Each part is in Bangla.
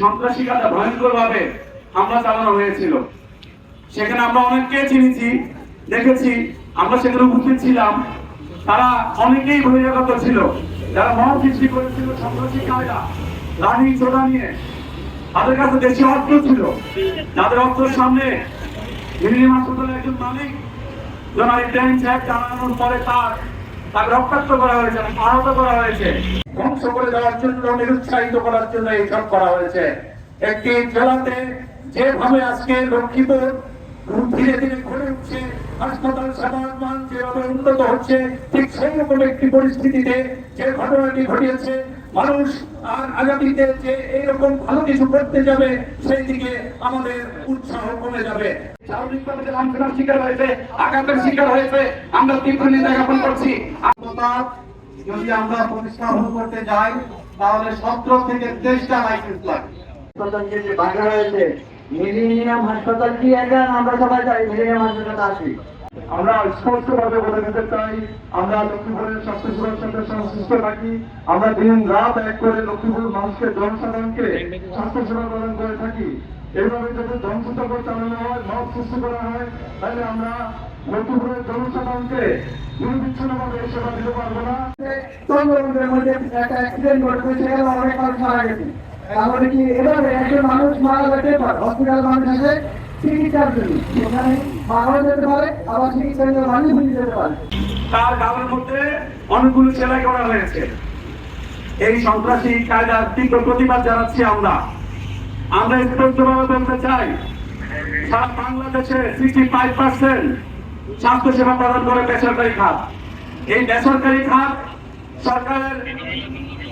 সন্ত্রাসী কাজে ভয়ঙ্কর ভাবে হামলা চালানো হয়েছিল। সেখানে আমরা অনেককে চিনেছি, দেখেছি, আমরা সেখানে উপস্থিত ছিলাম। তারা অনেকেই বহিরাগত ছিল। যারা মহা সৃষ্টি করেছিল সন্ত্রাসী কায়দা, লাঠি ছোড়া নিয়ে। তাদের কাছে দেশি অস্ত্র ছিল। যাদের অস্ত্রের সামনে মিলিনিয়াম হাসপাতালের একজন মালিক, জনাব ইব্রাহিম সাহেব পরে তার তাকে রক্তাক্ত করা হয়েছে আহত করা হয়েছে। ধ্বংস করে দেওয়ার জন্য, নিরুৎসাহিত করার জন্য এইসব করা হয়েছে। একটি জেলাতে যেভাবে আজকে লক্ষ্মীপুর ধীরে ধীরে ঘুরে উঠছে, হাসপাতাল মান যেভাবে উন্নত হচ্ছে, ঠিক সেই রকম একটি পরিস্থিতিতে যে ঘটনাটি ঘটিয়েছে মানুষ আর আগামীতে যে এইরকম ভালো কিছু করতে যাবে সেই দিকে আমাদের উৎসাহ কমে যাবে। স্বাভাবিকভাবে যে লাঞ্ছনার শিকার হয়েছে আঘাতের শিকার হয়েছে আমরা তীব্র নিন্দা জ্ঞাপন করছি। যদি আমরা প্রতিস্থাপন করতে যাই তাহলে সতেরো থেকে তেইশটা লাইসেন্স লাগবে হাসপাতালকে যে ভাঙা হয়েছে মিলিনিয়াম হাসপাতাল কি একটা আমরা সবাই চাই মিলিনিয়াম হাসপাতাল আসি আমরা স্পষ্ট ভাবে বলে দিতে চাই, আমরা লক্ষ্মীপুরের স্বাস্থ্য সেবার সাথে সংশ্লিষ্ট থাকি। আমরা দিন রাত এক করে লক্ষ্মীপুর মানুষকে জনসাধারণকে স্বাস্থ্য সেবা প্রদান করে থাকি। এইভাবে যদি ধ্বংসচক্র চালানো হয় মত সৃষ্টি করা হয়, তাহলে আমরা লক্ষ্মীপুরের জনসাধারণকে এই সেবা দিতে পারব না। অনেক মানুষ এভাবে একজন মানুষ মারা যেতে পারে হসপিটাল মানুষ আছে চিকিৎসার জন্য। মারাও যেতে তার গালের মধ্যে অনেকগুলো সেলাই করা হয়েছে। এই সন্ত্রাসী কায়দার তীব্র প্রতিবাদ জানাচ্ছি আমরা। আমরা স্পষ্টভাবে বলতে চাই, সারা বাংলাদেশে সিক্সটি ফাইভ পার্সেন্ট স্বাস্থ্য সেবা প্রদান করে বেসরকারি খাত। এই বেসরকারি খাত সরকারের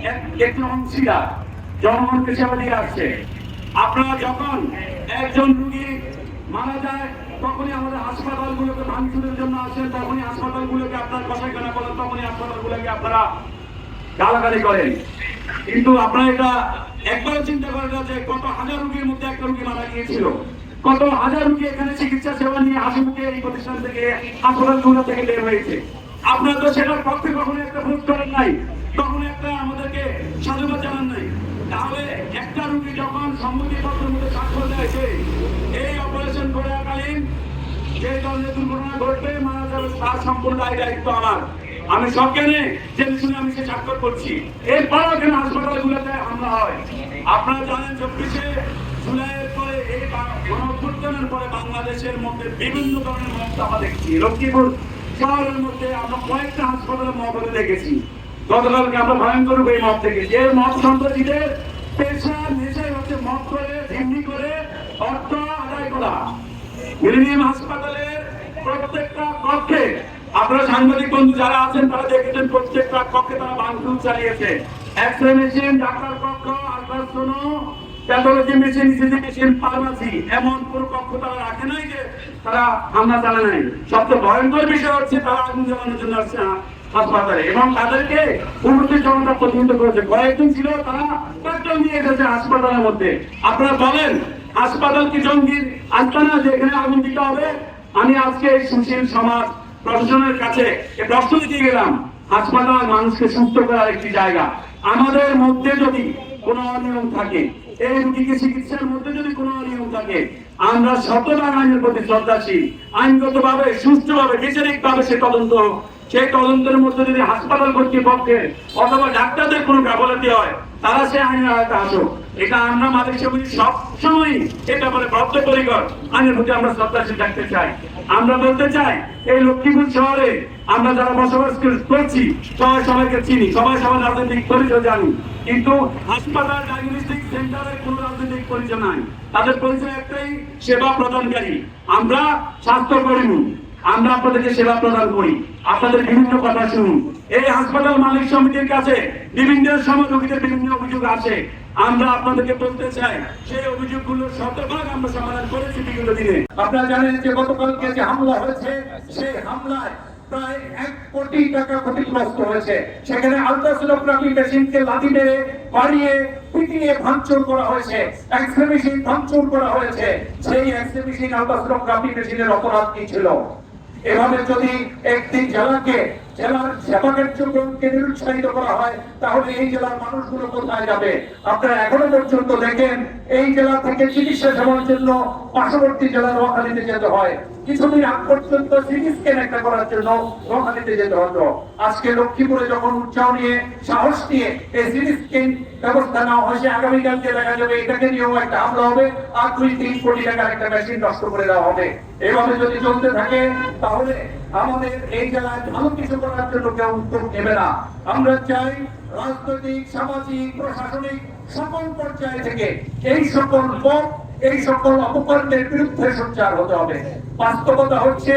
এক- একটি অংশীদার, জনগণকে সেবা দিয়ে আসছে। আপনারা যখন একজন রুগী মারা যায় তখনই আমাদের হাসপাতালগুলোকে ভাঙচুরের জন্য আসেন তখনই হাসপাতালগুলোকে আপনার কথায় কেনা বলেন তখনই হাসপাতালগুলোকে আপনারা গালাগালি করেন। কিন্তু আপনারা এটা একবারও চিন্তা করেন না যে কত হাজার রুগীর মধ্যে একটা রুগী মারা গিয়েছিল। কত হাজার রুগী এখানে চিকিৎসা সেবা নিয়ে হাসি মুখে এই প্রতিষ্ঠান থেকে, হাসপাতালগুলো থেকে বের হয়েছে। আপনারা তো সেটার পক্ষে কখনো একটা ভোট করেন নাই তখন একটা আমাদেরকে সাধুবাদ জানান নাই তাহলে একটা রুগী যখন সম্মতিপত্রের মধ্যে স্বাক্ষর দেয় যে এই অপারেশন করাকালীন যে ধরনের দুর্ঘটনা ঘটবে শুনে আমি সে স্বাক্ষর করছি। এরপরও কেন হাসপাতালগুলোতে হামলা হয়। আপনারা জানেন চব্বিশে জুলাইয়ের পরে এই গণঅভ্যুত্থানের পরে বাংলাদেশের মধ্যে বিভিন্ন ধরনের মত আমরা দেখছি। লক্ষ্মীপুর শহরের মধ্যে আমরা কয়েকটা হাসপাতালে মহবতে দেখেছি। গতকালকে আমরা ভয়ঙ্কর এই মত দেখেছি। এই মত সন্ত্রাসীদের পেশা নেশাই হচ্ছে মত করে ঝিমনি করে, অর্থ আদায় করা। মিলেনিয়াম হাসপাতালের প্রত্যেকটা কক্ষে, আপনারা সাংবাদিক বন্ধু যারা আছেন, তারা দেখেছেন প্রত্যেকটা কক্ষে তারা ভাঙচুর চালিয়েছে। এক্স রে মেশিন ডাক্তার কক্ষ ultrasono pathology machine ECG machine pharmacy এমন কোন কক্ষ তারা রাখে নাই যে তারা হামলা নাই। সবচেয়ে ভয়ঙ্কর বিষয় হচ্ছে তারা আগুন জ্বালানোর জন্য আসছে হাসপাতালে এবং তাদেরকে উন্নতি জনতা প্রতিহিত করেছে। কয়েকজন ছিল তারা পেট্রোল নিয়ে এসেছে হাসপাতালের মধ্যে। আপনারা বলেন, হাসপাতাল কি জঙ্গির আস্তানা যে এখানে আগুন দিতে হবে, আমি আজকে এই সুশীল সমাজ প্রশাসনের কাছে প্রশ্ন দিতে গেলাম, হাসপাতাল মানুষকে সুস্থ করার একটি জায়গা। আমাদের মধ্যে যদি কোনো অনিয়ম থাকে, এই রুগীকে চিকিৎসার মধ্যে যদি কোনো অনিয়ম থাকে, আমরা শতভাগ আইনের প্রতি শ্রদ্ধাশীল। আইনগত ভাবে সুস্থভাবে বিচারিক ভাবে সে তদন্ত সেই তদন্তের মধ্যে যদি হাসপাতাল কর্তৃপক্ষের অথবা ডাক্তারদের কোনো গাফলাতি হয়, তারা সে আইনের আয়তা আসুক। এটা আমরা মালিক সমিতি সবসময় এটা আমরা থাকতে চাই। আমরা বলতে চাই, এই লক্ষ্মীপুর শহরে আমরা যারা বসবাস করছি, সবাই সবাইকে চিনি, সবাই সবাই রাজনৈতিক পরিচয় জানি কিন্তু হাসপাতাল ডায়াগনস্টিক সেন্টারের কোনো রাজনৈতিক পরিচয় নাই। তাদের পরিচয় একটাই, সেবা প্রদানকারী। আমরা স্বাস্থ্য আমরা আপনাদেরকে সেবা প্রদান করি। আপনাদের বিভিন্ন কথা শুনুন। এই হাসপাতাল মালিক সমিতির কাছে বিভিন্ন সময় বিভিন্ন অভিযোগ আছে। আমরা আপনাদেরকে বলতে চাই, সেই অভিযোগগুলো শতভাগ আমরা সমাধান করেছি বিগত দিনে। আপনারা জানেন যে গতকালকে যে হামলা হয়েছে, সেই হামলায় প্রায় অপরাধ কি ছিল? এভাবে যদি একটি জেলাকে, জেলার সেবা কার্যক্রমকে নিরুৎসাহিত করা হয়, তাহলে এই জেলার মানুষগুলো কোথায় যাবে? আপনারা এখনও পর্যন্ত দেখেন, এই জেলা থেকে চিকিৎসা সেবার জন্য পার্শ্ববর্তী জেলার ওয়াকালিতে যেতে হয়। কিছুদিন আগ পর্যন্ত সিটি স্ক্যান একটা করার জন্য নোয়াখালীতে যেতে হতো। আজকে লক্ষ্মীপুরে যখন উৎসাহ নিয়ে, সাহস নিয়ে এই সিটি স্ক্যান ব্যবস্থা নেওয়া হয়েছে, আগামীকালকে দেখা যাবে এটাকে নিয়েও একটা হামলা হবে। আর দুই তিন কোটি টাকার একটা মেশিন নষ্ট করে দেওয়া হবে। এভাবে যদি চলতে থাকে, তাহলে আমাদের এই জেলায় ভালো কিছু করার জন্য কেউ উদ্যোগ নেবে না। আমরা চাই রাজনৈতিক, সামাজিক, প্রশাসনিক সকল পর্যায় থেকে এই সকল পথ এই সকল অপকর্মের বিরুদ্ধে সোচ্চার হতে হবে। বাস্তবতা হচ্ছে,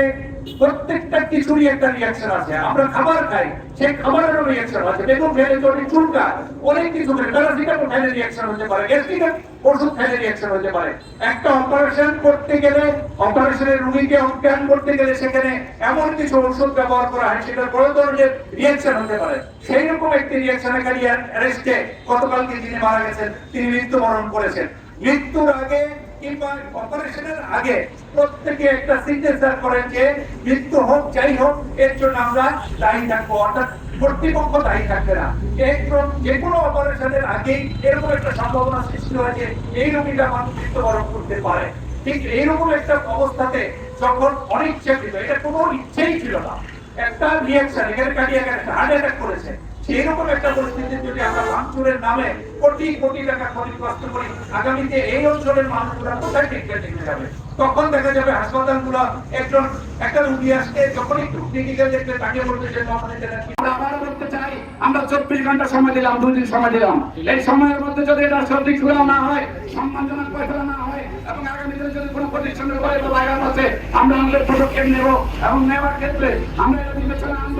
প্রত্যেকটা কিছুরই একটা রিয়াকশন আছে। আমরা খাবার খাই, সেই খাবারেরও রিয়াকশন আছে। বেগুন খেলে যদি চুলকায় অনেক কিছু প্যারাসিটামল খেলে রিয়াকশন হতে পারে গ্যাস্ট্রিকের ওষুধ খেলে রিয়াকশন হতে পারে। একটা অপারেশন করতে গেলে অপারেশনের রুগীকে অজ্ঞান করতে গেলে সেখানে এমন কিছু ওষুধ ব্যবহার করা হয়, সেটার বড় ধরনের রিয়াকশন হতে পারে। সেই রকম একটি রিয়াকশনে খালি অ্যারেস্টে গতকালকে যিনি মারা গেছেন, তিনি মৃত্যুবরণ করেছেন। মৃত্যুর আগে কিংবা অপারেশনের আগে প্রত্যেকে একটা সিগনেচার করেন যে মৃত্যু হোক, যাই হোক, এর জন্য আমরা দায়ী থাকব। অর্থাৎ কর্তৃপক্ষ দায়ী থাকবে না। যে কোনো অপারেশনের আগেই এরকম একটা সম্ভাবনা সৃষ্টি হয়েছে এই রোগীটা মানুষ মৃত্যুবরণ করতে পারে। ঠিক এইরকম একটা অবস্থাতে যখন অনিচ্ছাকৃত, এটা কোনো ইচ্ছেই ছিল না। একটা রিয়াকশন এখানে কাটিয়ে একটা হার্ট অ্যাটাক করেছে। সেই রকম একটা পরিস্থিতি যদি আমরা নামে কোটি কোটি টাকা করি, আগামীতে এই অঞ্চলের মানুষগুলো কোথায় নিতে যাবে? তখন দেখা যাবে একজন, একটা রুগী যখন একটু দেখবে, তাকে বলতে যে আমরা চাই, আমরা চব্বিশ ঘণ্টা সময় দিলাম, দুই সময় দিলাম। এই সময়ের মধ্যে যদি এটা সঠিক সুরাও না হয়, সম্মানজনক না হয়, এবং আগামী দিনে যদি কোনো প্রতিষ্ঠানের লাগানো আছে, আমরা আমাদের পদক্ষেপ নেব এবং নেওয়ার ক্ষেত্রে আমরা এটা বিবেচনা আনব।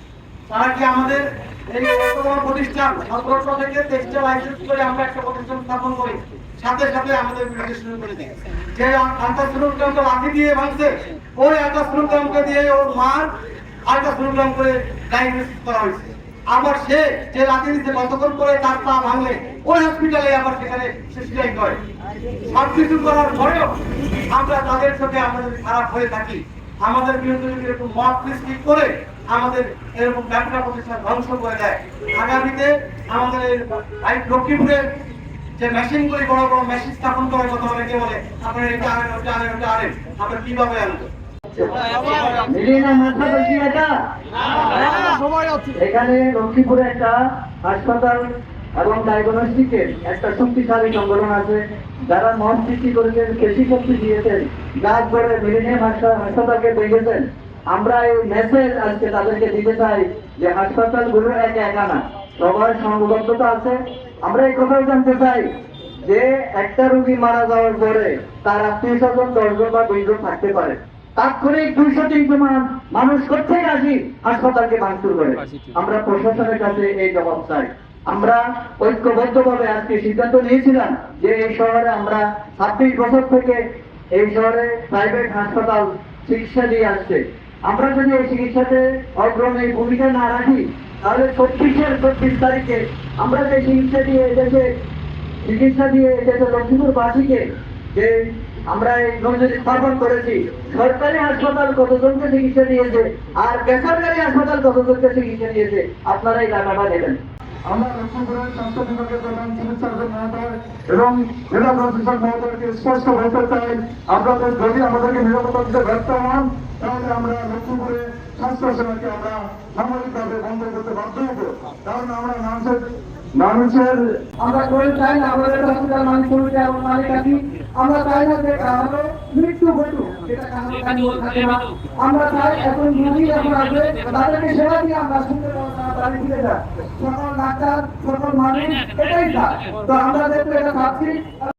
তারা কি আমাদের প্রতিষ্ঠান সতেরোশো থেকে তেইশটা লাইসেন্স করে আমরা একটা প্রতিষ্ঠান স্থাপন করি? সাথে সাথে আমাদের বিরুদ্ধে শুরু করে দেয়। যে আন্তার শ্রমিককে লাঠি দিয়ে ভাঙছে, ওই একটা শ্রমিককে দিয়ে ওর মার প্রোগ্রাম করে ডায়াগনোসিস করা হয়েছে। আবার সে যে লাঠি দিতে কতক্ষণ করে তার পা ভাঙলে, ওই হসপিটালে আবার সেখানে সে সিলাই করে সব করার পরেও আমরা তাদের সাথে আমাদের খারাপ হয়ে থাকি। আমাদের বিরুদ্ধে যদি এরকম মত সৃষ্টি করে আমাদের এরকম ব্যবসা প্রতিষ্ঠান ধ্বংস করে দেয়। আগামীতে আমাদের লক্ষ্মীপুরের যে মেশিন গুলি বড় বড় মেশিন স্থাপন করার কথা অনেকে বলে? আপনার এটা আনেন, ওটা আনেন ওটা আনেন। আমরা কীভাবে এটা এখানে লক্ষ্মীপুরে একটা হাসপাতাল এবং ডায়াগনস্টিকের একটা শক্তিশালী সংগঠন আছে। যারা মন সৃষ্টি করেছেন কৃষি শক্তি দিয়েছেন গাছ করে মিলিনিয়াম হাসপাতালকে দেখেছেন আমরা এই মেসেজ আজকে তাদেরকে দিতে চাই যে হাসপাতালগুলো একা একা না, সবার সংবদ্ধতা আছে। আমরা এই কথাও জানতে চাই যে একটা রোগী মারা যাওয়ার পরে তার আত্মীয় স্বজন দশজন বা দুইজন থাকতে পারে। তাৎক্ষণিক দুইশো তিনশো মানুষ কোথায় আসি হাসপাতালকে ভাঙচুর করে। আমরা প্রশাসনের কাছে এই জবাব চাই। আমরা ঐক্যবদ্ধভাবে আজকে সিদ্ধান্ত নিয়েছিলাম যে এই শহরে আমরা ছাব্বিশ বছর থেকে এই শহরে প্রাইভেট হাসপাতাল চিকিৎসা দিয়ে আসছে। আমরা যদি এই চিকিৎসাতে অগ্রণী ভূমিকা না রাখি, তাহলে চব্বিশের চব্বিশ তারিখে আমরা যে চিকিৎসা দিয়ে এদেশে, চিকিৎসা দিয়ে এদেশে লক্ষ্মীপুরবাসীকে যে আমরা এই নজর স্থাপন করেছি, সরকারি হাসপাতাল কতজনকে চিকিৎসা দিয়েছে আর বেসরকারি হাসপাতাল কতজনকে চিকিৎসা দিয়েছে, আপনারা এই টাকাটা দেবেন আমরা লক্ষ্মীপুরের স্বাস্থ্য বিভাগের প্রধান চিকিৎসক মহোদয় এবং জেলা প্রশাসক মহোদয়কে স্পষ্ট বলতে চাই, আপনাদের যদি আমাদেরকে নিরাপত্তা দিতে ব্যর্থ হন তাহলে আমরা লক্ষ্মীপুরে স্বাস্থ্য সেবাকে আমরা সাময়িকভাবে বন্ধ করতে বাধ্য হব। কারণ আমরা মানুষের মানুষের আমরা করে চাই না, আমাদের মালিক কমিটি এবং আমরা চাই না যে কারও মৃত্যু ঘটুক। আমরা চাই এখন রুগী আসবে তাদেরকে সেবা দিয়ে আমরা সুন্দর সকল ডাক্তার, সকল মানুষ এটাই চায়। তো আমরা এটা ভাবছি